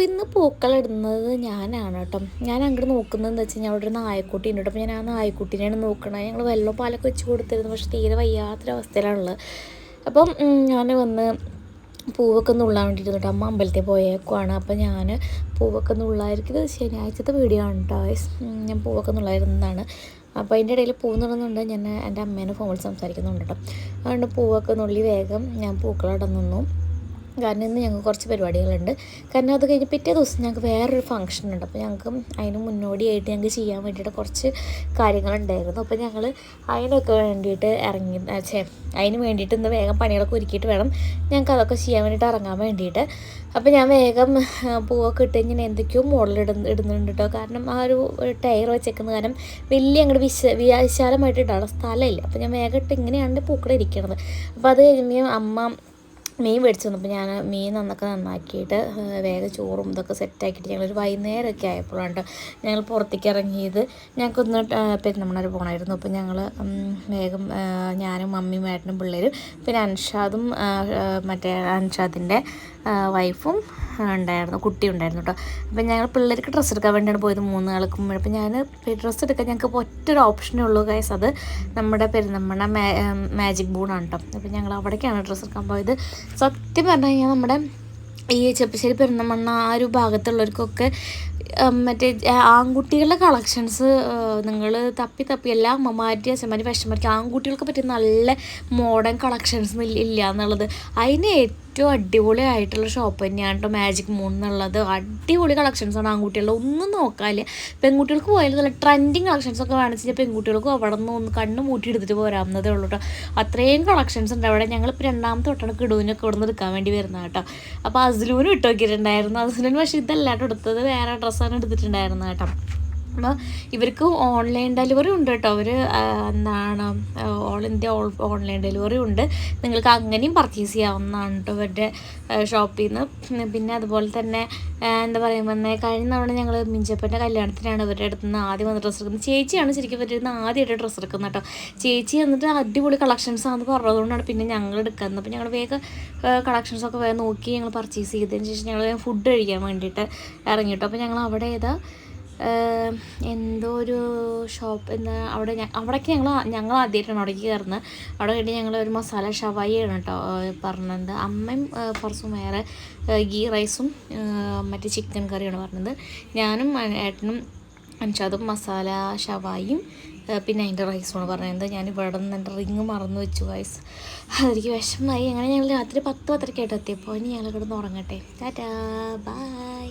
അപ്പോൾ ഇന്ന് പൂക്കളിടുന്നത് ഞാനാണ് കേട്ടോ. ഞാൻ അങ്ങോട്ട് നോക്കുന്നതെന്ന് വെച്ച് കഴിഞ്ഞാൽ അവിടെ ഒരു നായക്കുട്ടി ഉണ്ട് അപ്പോൾ ഞാൻ ആ നായക്കുട്ടീനെയാണ് നോക്കണത്. ഞങ്ങൾ വെള്ളം പാലൊക്കെ വെച്ച് കൊടുത്തിരുന്നു. പക്ഷെ തീരെ വയ്യാത്തൊരവസ്ഥയിലാണുള്ളത് അപ്പം ഞാൻ വന്ന് പൂവൊക്കെ നുള്ളാൻ വേണ്ടിയിട്ട് അമ്മ അമ്പലത്തിൽ പോയേക്കുവാണ്. അപ്പോൾ ഞാൻ പൂവൊക്കെ നുള്ളായിരിക്കും ഇത് ശനിയാഴ്ചത്തെ വീഡിയോ ആണ് കേട്ടോ. ഞാൻ പൂവൊക്കെ നുള്ളായിരുന്നതാണ് അപ്പോൾ അതിന്റെ ഇടയിൽ പൂ നിറന്നുണ്ട് ഞാൻ എന്റെ അമ്മേനെ ഫോണിൽ സംസാരിക്കുന്നുണ്ട് കേട്ടോ. അതുകൊണ്ട് പൂവൊക്കെ നുള്ളി വേഗം ഞാൻ പൂക്കളവിടെ നിന്നു. കാരണം ഇന്ന് ഞങ്ങൾക്ക് കുറച്ച് പരിപാടികളുണ്ട്. കാരണം അത് കഴിഞ്ഞ് പിറ്റേ ദിവസം ഞങ്ങൾക്ക് വേറൊരു ഫംഗ്ഷൻ ഉണ്ട്. അപ്പോൾ ഞങ്ങൾക്ക് അതിന് മുന്നോടിയായിട്ട് ഞങ്ങൾക്ക് ചെയ്യാൻ വേണ്ടിയിട്ട് കുറച്ച് കാര്യങ്ങളുണ്ടായിരുന്നു. അപ്പോൾ ഞങ്ങൾ അതിനൊക്കെ വേണ്ടിയിട്ട് ഇറങ്ങി ചേ അതിന് വേണ്ടിയിട്ട് ഇന്ന് വേഗം പണികളൊക്കെ ഒരുക്കിയിട്ട് വേണം. ഞങ്ങൾക്ക് അതൊക്കെ ചെയ്യാൻ വേണ്ടിയിട്ട് ഇറങ്ങാൻ വേണ്ടിയിട്ട്. അപ്പോൾ ഞാൻ വേഗം പൂവൊക്കെ ഇട്ട് ഇങ്ങനെ എന്തൊക്കെയോ മോഡൽ ഇടുന്ന ഇടുന്നുണ്ട് കേട്ടോ കാരണം ആ ഒരു ടയർ വെച്ചേക്കുന്ന കാരണം വലിയ അങ്ങോട്ട് വിശ വിശാലമായിട്ട് ഇടാനുള്ള സ്ഥലമില്ല അപ്പോൾ ഞാൻ വേഗം ഇട്ട് ഇങ്ങനെയാണ് പൂക്കൾ ഇരിക്കണത്. അപ്പോൾ അത് കഴിയുമ്പോൾ അമ്മ മീൻ മേടിച്ചു വന്നപ്പോൾ ഞാൻ മീൻ നന്നൊക്കെ നന്നാക്കിയിട്ട് വേഗം ചോറും ഇതൊക്കെ സെറ്റാക്കിയിട്ട് ഞങ്ങളൊരു വൈകുന്നേരമൊക്കെ ആയപ്പോഴാണ് ഞങ്ങൾ പുറത്തേക്ക് ഇറങ്ങിയത്. ഞങ്ങൾക്കൊന്ന് പെരുന്നമ്മണ പെരുന്നമണർ പോകണമായിരുന്നു. അപ്പോൾ ഞങ്ങൾ വേഗം ഞാനും മമ്മിയും ഏട്ടനും പിള്ളേരും പിന്നെ അൻഷാദും മറ്റേ അൻഷാദിന്റെ വൈഫും ഉണ്ടായിരുന്നു കുട്ടി ഉണ്ടായിരുന്നു കേട്ടോ അപ്പം ഞങ്ങൾ പിള്ളേർക്ക് ഡ്രസ്സ് എടുക്കാൻ വേണ്ടിയാണ് പോയത് മൂന്ന് ആൾക്കും അപ്പം ഞാൻ ഡ്രസ്സ് എടുക്കാൻ ഞങ്ങൾക്ക് ഒറ്റൊരു ഓപ്ഷനേ ഉള്ളൂ ഗൈസ് അത് നമ്മുടെ പെരുന്നമ്മണ മാജിക് ബൂണാണ് കേട്ടോ അപ്പം ഞങ്ങൾ അവിടേക്കാണ് ഡ്രസ്സ് എടുക്കാൻ പോയത്. സത്യം പറഞ്ഞു കഴിഞ്ഞാൽ നമ്മുടെ ഈ ചെപ്പശ്ശേരി പെരുന്നമണ്ണ ആ ഒരു ഭാഗത്തുള്ളവർക്കൊക്കെ മറ്റേ ആൺകുട്ടികളുടെ കളക്ഷൻസ് നിങ്ങൾ തപ്പി തപ്പി എല്ലാ അമ്മമാരുടെ അച്ഛന്മാരും വിഷമർക്ക് ആൺകുട്ടികൾക്ക് പറ്റിയ നല്ല മോഡേൺ കളക്ഷൻസ് ഇല്ല എന്നുള്ളത്. അതിന് ഏറ്റവും അടിപൊളിയായിട്ടുള്ള ഷോപ്പ് തന്നെയാണ് കേട്ടോ മാജിക് മൂൺ എന്നുള്ളത് അടിപൊളി കളക്ഷൻസാണ് ആൺകുട്ടികളുടെ. ഒന്നും നോക്കാല്ലേ പെൺകുട്ടികൾക്ക് പോയാലും നല്ല ട്രെൻഡിങ് കളക്ഷൻസ് ഒക്കെ വേണമെന്ന് വെച്ചാൽ പെൺകുട്ടികൾക്ക് അവിടെ നിന്ന് ഒന്ന് കണ്ണ് മൂട്ടി എടുത്തിട്ട് പോരാവുന്നതേ ഉള്ളൂ കേട്ടോ അത്രയും കളക്ഷൻസ് ഉണ്ട്. അവിടെ ഞങ്ങൾ ഞങ്ങളിപ്പോൾ രണ്ടാമത്തെ തൊട്ടാണ് കിടുവിനൊക്കെ ഇവിടെ നിന്ന് എടുക്കാൻ വേണ്ടി വരുന്നത് കേട്ടോ അപ്പോൾ അസ്ലൂനും ഇട്ട് നോക്കിയിട്ടുണ്ടായിരുന്നു. അസ്ലൂന് പക്ഷേ ഇതല്ലാട്ടോ എടുത്തത്. വേറെ ഡ്രസ്സാണ് എടുത്തിട്ടുണ്ടായിരുന്നത് കേട്ടോ അപ്പോൾ ഇവർക്ക് ഓൺലൈൻ ഡെലിവറി ഉണ്ട് കേട്ടോ. അവർ എന്താണ് ഓൾ ഇന്ത്യ ഓൺലൈൻ ഡെലിവറി ഉണ്ട്. നിങ്ങൾക്ക് അങ്ങനെയും പർച്ചേസ് ചെയ്യാവുന്നതാണ് കേട്ടോ ഇവരുടെ ഷോപ്പിൽ നിന്ന് പിന്നെ അതുപോലെ തന്നെ എന്താ പറയുമ്പോൾ കഴിഞ്ഞ തവണ ഞങ്ങൾ മിഞ്ചപ്പന്റെ കല്യാണത്തിനാണ് ഇവരുടെ അടുത്ത് നിന്ന് ആദ്യം വന്ന് ഡ്രസ്സ് എടുക്കുന്നത്. ചേച്ചിയാണ് ശരിക്കും ഇവരുടെ നിന്ന് ആദ്യമായിട്ട് ഡ്രസ്സ് എടുക്കുന്നത് കേട്ടോ. ചേച്ചി എന്നിട്ട് അടിപൊളി കളക്ഷൻസ് ആണെന്ന് പറഞ്ഞതുകൊണ്ടാണ് പിന്നെ ഞങ്ങൾ എടുക്കുന്നത്. അപ്പോൾ ഞങ്ങൾ വേഗം കളക്ഷൻസ് ഒക്കെ വേഗം നോക്കി ഞങ്ങൾ പർച്ചേസ് ചെയ്തതിന് ശേഷം ഞങ്ങൾ ഫുഡ് കഴിക്കാൻ വേണ്ടിയിട്ട് ഇറങ്ങി അപ്പോൾ ഞങ്ങൾ അവിടെ ഏതാ എന്തോ ഒരു ഷോപ്പ് എന്താ അവിടെ അവിടേക്ക് ഞങ്ങൾ ഞങ്ങൾ ആദ്യമായിട്ടാണ് അവിടേക്ക് കയറുന്നത് അവിടെ കഴിഞ്ഞ് ഞങ്ങൾ ഒരു മസാല ഷവായിയാണ് കേട്ടോ പറഞ്ഞത്. അമ്മയും കുറച്ചും വേറെ ഗീ റൈസും മറ്റേ ചിക്കൻ കറിയാണ് പറഞ്ഞത്. ഞാനും ഏട്ടനും അൻഷാദും മസാല ഷവായും പിന്നെ അതിന്റെ റൈസുമാണ് പറഞ്ഞത്. ഞാൻ ഇവിടെ നിന്ന് എന്റെ റിങ് മറന്നു വെച്ചു ഗൈസ് അതെനിക്ക് വിഷമമായി. അങ്ങനെ ഞങ്ങൾ രാത്രി പത്ത് പത്തരക്കായിട്ട് എത്തിയപ്പോൾ ഇനി ഞങ്ങൾ കിടന്ന് ഉറങ്ങട്ടെ. ടാറ്റാ. ബൈ.